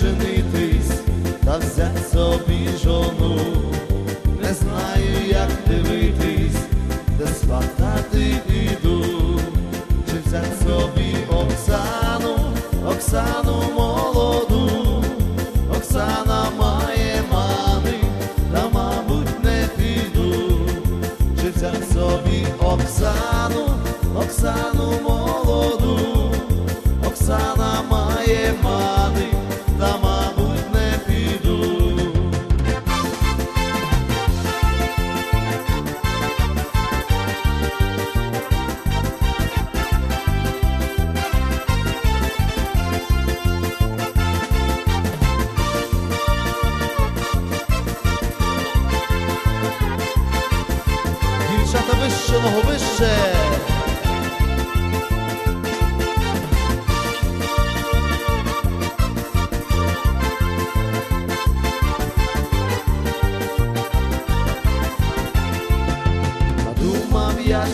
женитись та взять собі жону, не знаю, як дивитись, де сватати іду, чи взять собі Оксану, Оксану молоду, Оксана має мами, та, мабуть, не піду, чи взять собі Оксану, Оксану молоду.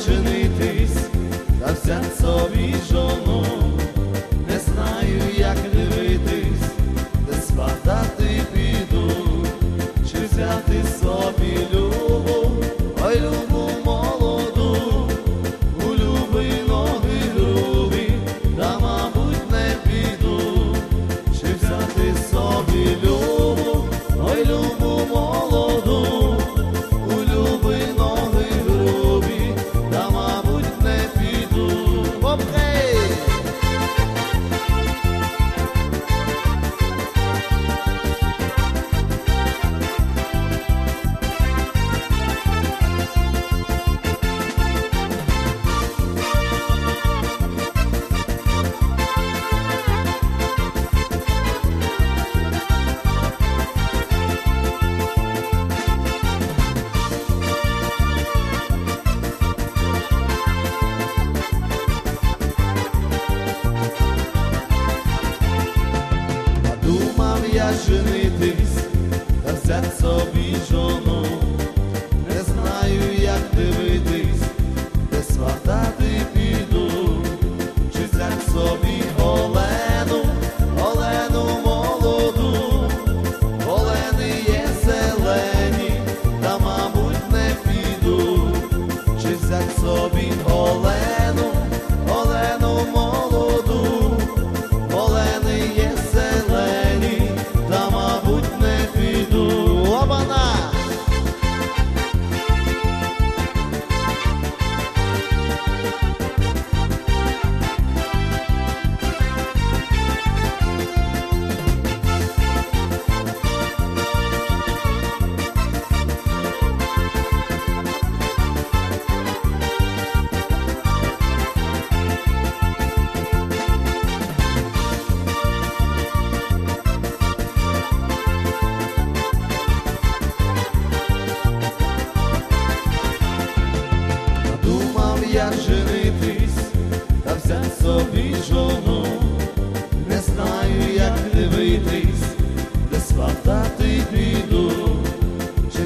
Женитись та взять собі жону, женитись та взять собі жону, не знаю, як дивитись, де сватати піду, чи взять собі Олену, Олену молоду, Олени є зелені, та, мабуть, не піду, чи взять собі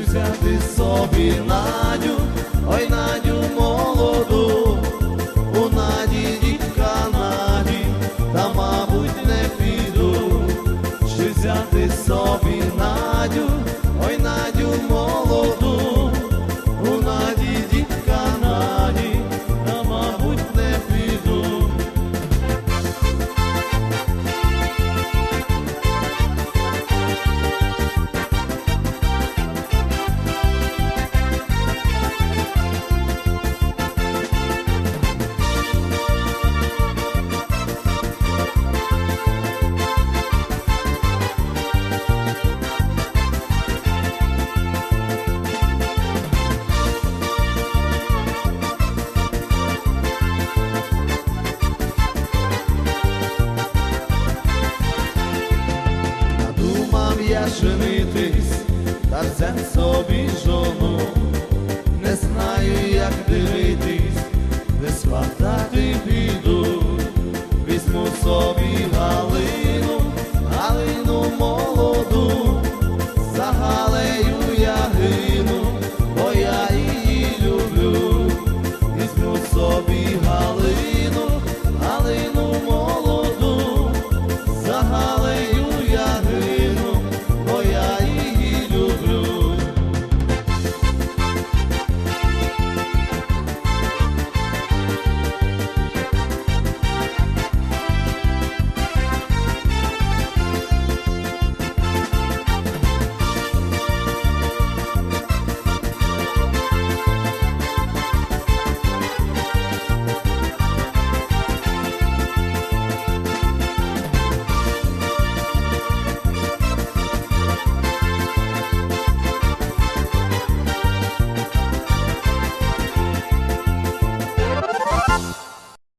взяти собі Надю, ой Надю молоду, у Наді дітка Наді, та, мабуть, не піду, чи взяти собі Надю, ой Надю молоду. Я женитись та взять собі жону, не знаю, як дивитись, де сватати піду, візьму собі Галину, Галину молоду, за Галею я гину, бо я її люблю, візьму собі